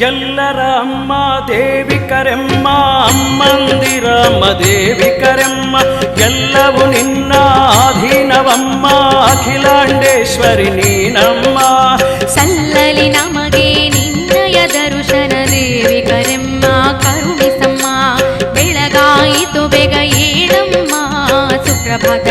ಎಲ್ಲರ ಅಮ್ಮ ದೇವಿ ಕರೆಮ್ಮ ಅಮ್ಮಂದಿರಮ್ಮ ದೇವಿ ಕರೆಮ್ಮ ಎಲ್ಲವೂ ನಿನ್ನ ಅಧೀನವಮ್ಮ ಅಖಿಲಾಂಡೇಶ್ವರಿ ನೀನಮ್ಮ ಸಲ್ಲಲಿ ನಮಗೆ ನಿನ್ನಯ ದರ್ಶನ ದೇವಿ ಕರೆಮ್ಮ ಕರುಣಿಸಮ್ಮ ಬೆಳಗಾಯಿತು ಬೇಗ ಏಳಮ್ಮ ಸುಪ್ರಭಾತ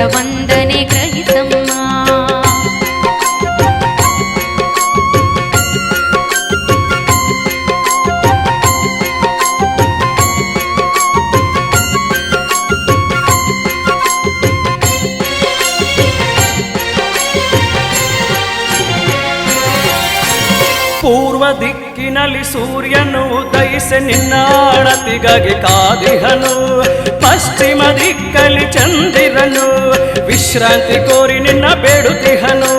ದಿಕ್ಕಿನಲ್ಲಿ ಸೂರ್ಯನು ಉದಯಿಸೆ ನಿನ್ನ ಅಣತಿಗಾಗಿ ಕಾದಿಹನು. ಪಶ್ಚಿಮ ದಿಕ್ಕಲ್ಲಿ ಚಂದಿರನು ವಿಶ್ರಾಂತಿ ಕೋರಿ ನಿನ್ನ ಬೇಡುತಿಹನು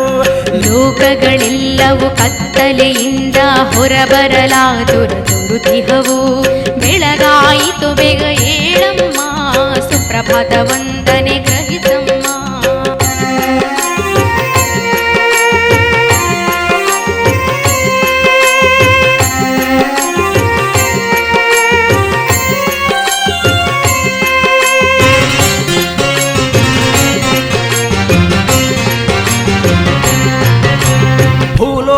ಲೋಕಗಳೆಲ್ಲವೂ ಕತ್ತಲೆಯಿಂದ ಹೊರಬರಲಾದುರ ಬೆಳಗಾಯಿತು ಬೇಗ ಏಳಮ್ಮ ಸುಪ್ರಭಾತ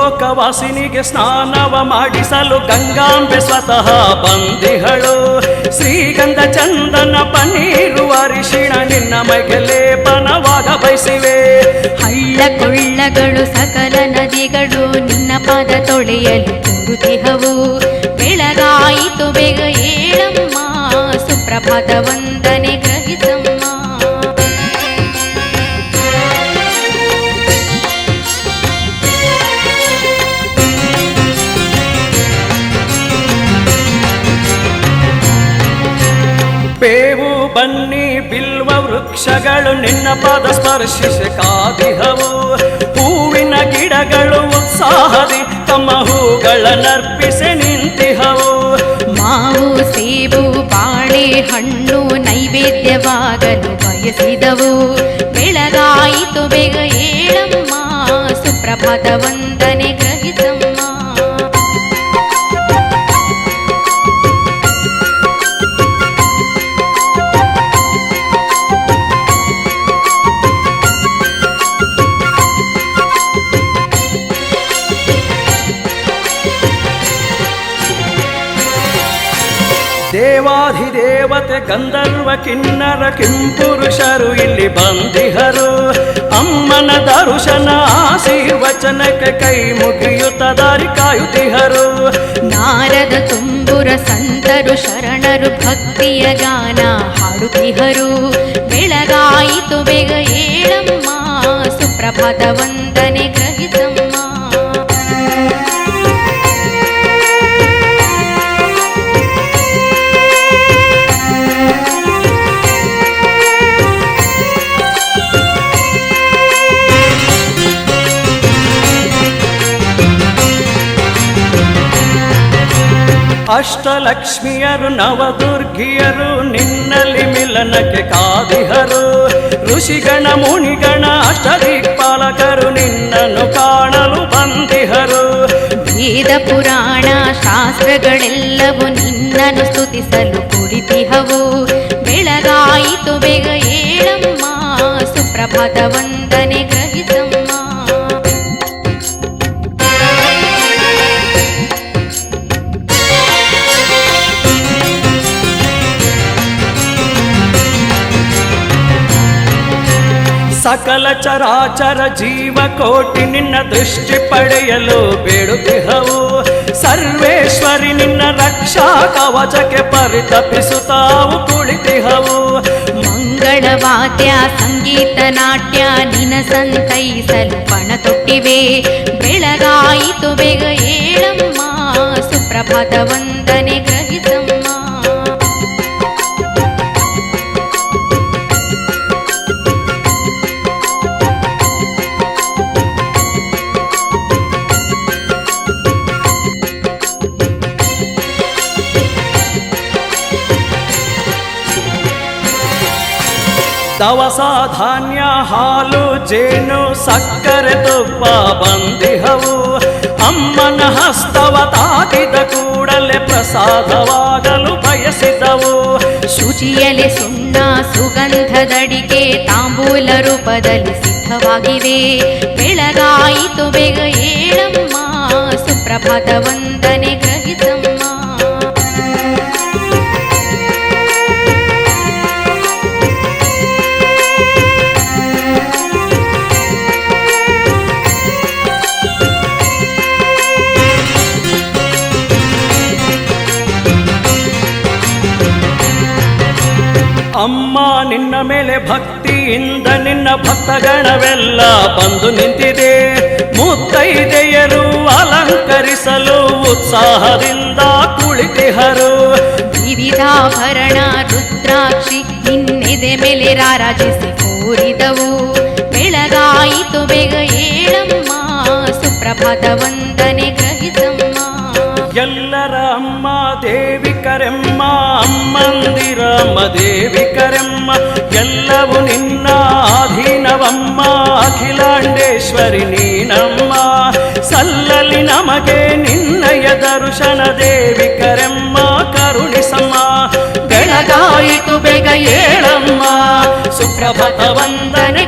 ಭೂಲೋಕವಾಸಿನಿಗೆ ಸ್ನಾನವ ಮಾಡಿಸಲು ಗಂಗಾಂಬೆ ಸ್ವತಃ ಬಂದಿಹಳು. ಶ್ರೀಗಂಧ ಚಂದನ ಪನ್ನೀರು ಅರಿಶಿಣ ನಿನ್ನ ಮೈಗೆ ಲೇಪನವಾಗ ಬಯಸಿವೆ. ಹಳ್ಳ ಕೊಳ್ಳಗಳು ಸಕಲ ನದಿಗಳು ನಿನ್ನ ಪಾದ ತೊಳೆಯಲು ಕುರುತಿಹವು ಬೆಳಗಾಯಿತು ಬೇಗ ಏಳಮ್ಮ ಸುಪ್ರಭಾತ ವಂದನೆ ವೃಕ್ಷಗಳು ನಿನ್ನ ಪಾದ ಸ್ಪರ್ಶಿಸಿ ಕಾದಿಹವು. ಹೂವಿನ ಗಿಡಗಳು ಉತ್ಸಾಹದಿ, ತಮ್ಮ ಹೂಗಳನ್ನರ್ಪಿಸಿ ನಿಂತಿಹವು. ಮಾವು, ಸೇಬು, ಬಾಳೆ, ಹಣ್ಣು ನೈವೇದ್ಯವಾಗಲು ಬಯಸಿದವು. ಬೆಳಗಾಯಿತು ಬೇಗ ಏಳಮ್ಮ ಸುಪ್ರಭಾತ ದೇವಾಧಿದೇವತೆ ಗಂಧರ್ವ ಕಿನ್ನರ ಕಿಂಪುರುಷರು ಇಲ್ಲಿ ಬಂದಿಹರು ಅಮ್ಮನ ದರುಶನ ಆಶೀರ್ವಚನಕ್ಕೆ ಕೈ ಮುಗಿಯುತ್ತ ದಾರಿ ಕಾಯುತ್ತಿಹರು. ನಾರದ ತುಂಬುರ ಸಂತರು ಶರಣರು ಭಕ್ತಿಯ ಗಾನ ಹಾಡುತ್ತಿಹರು. ಬೆಳಗಾಯಿತು ಬೇಗ ಏಳಮ್ಮ ಸುಪ್ರಭಾತ ವಂದನೆ ಅಷ್ಟಲಕ್ಷ್ಮಿಯರು, ನವದುರ್ಗಿಯರು, ನಿನ್ನಲ್ಲಿ ಮಿಲನಕ್ಕೆ ಕಾದಿಹರು. ಋಷಿಗಣ, ಮುನಿಗಣ, ಅಷ್ಟದಿಕ್ಪಾಲಕರು ನಿನ್ನನ್ನು ಕಾಣಲು ಬಂದಿಹರು. ವೇದ, ಪುರಾಣ, ಶಾಸ್ತ್ರಗಳೆಲ್ಲವೂ ನಿನ್ನನ್ನು ಸ್ತುತಿಸಲು ಕುಳಿತಿಹವು. ಬೆಳಗಾಯಿತು, ಬೇಗ ಏಳಮ್ಮ ಸುಪ್ರಭಾತ ವಂದನೆ ಸಕಲ ಚರಾಚರ ಜೀವ ಕೋಟಿ ನಿನ್ನ ದೃಷ್ಟಿ ಪಡೆಯಲು ಬೇಡುತ್ತಿಹವು ಸರ್ವೇಶ್ವರಿ ನಿನ್ನ ರಕ್ಷಾ ಕವಚಕ್ಕೆ ಪರಿತಪಿಸುತ್ತಾವು ಕುಳಿತಿಹವು ಮಂಗಳವಾದ್ಯ ಸಂಗೀತ ನಾಟ್ಯ ನಿನ ಸಂತೈಸಲು ಪಣ ತೊಟ್ಟಿವೆ ಬೆಳಗಾಯಿತು ಬೇಗ ಏಳಮ್ಮ ಸುಪ್ರಭಾತ ವಂದನೆ ದವಸ ಧಾನ್ಯ ಹಾಲು, ಜೇನು, ಸಕ್ಕರೆ, ತುಪ್ಪ ಬಂದಿಹವು. ಅಮ್ಮನ ಹಸ್ತವ ತಾಕಿದ ಕೂಡಲೇ ಪ್ರಸಾದವಾಗಲು ಬಯಸಿದವು. ಶುಚಿಯಲೆ ಸುಣ್ಣ ಸುಗಂಧದಡಿಕೆ ತಾಂಬೂಲ ರೂಪದಲ್ಲಿ ಸಿದ್ಧವಾಗಿವೆ. ಬೆಳಗಾಯಿತು ಬೇಗ ಏಳಮ್ಮ ಸುಪ್ರಭಾತ ವಂದನೆ ಅಮ್ಮ ನಿನ್ನ ಮೇಲೆ ಭಕ್ತಿಯಿಂದ ನಿನ್ನ ಭಕ್ತಗಣವೆಲ್ಲ ಬಂದು ನಿಂತಿದೆ. ಮುತ್ತೈದೆಯರು ಅಲಂಕರಿಸಲು ಉತ್ಸಾಹದಿಂದ ಕುಳಿತಿಹರು ವಿವಿಧಾಭರಣ ರುದ್ರಾಕ್ಷಿ ನಿನ್ನೆದೆ ಮೇಲೆ ರಾರಾಜಿಸಿ ಕೋರಿದವು. ಬೆಳಗಾಯಿತು ಬೇಗ ಏಳಮ್ಮ ಸುಪ್ರಭಾತ ವಂದನೆ ಗ್ರಹಿಸಮ್ಮ. ಎಲ್ಲರ ಅಮ್ಮ ದೇವಿ ಕರೆಮ್ಮ ಅಮ್ಮಂದಿರಮ್ಮ ದೇವಿ ಕರೆಮ್ಮ ಎಲ್ಲವೂ ನಿನ್ನ ಅಧೀನವಮ್ಮ ಅಖಿಲಾಂಡೇಶ್ವರಿ ನೀನಮ್ಮ ಸಲ್ಲಲಿ ನಮಗೆ ನಿನ್ನಯ ದರ್ಶನ ದೇವಿ ಕರೆಮ್ಮ ಕರುಣಿಸಮ್ಮ ಬೆಳಗಾಯಿತು ಬೇಗ ಏಳಮ್ಮ ಸುಪ್ರಭಾತ ವಂದನೆ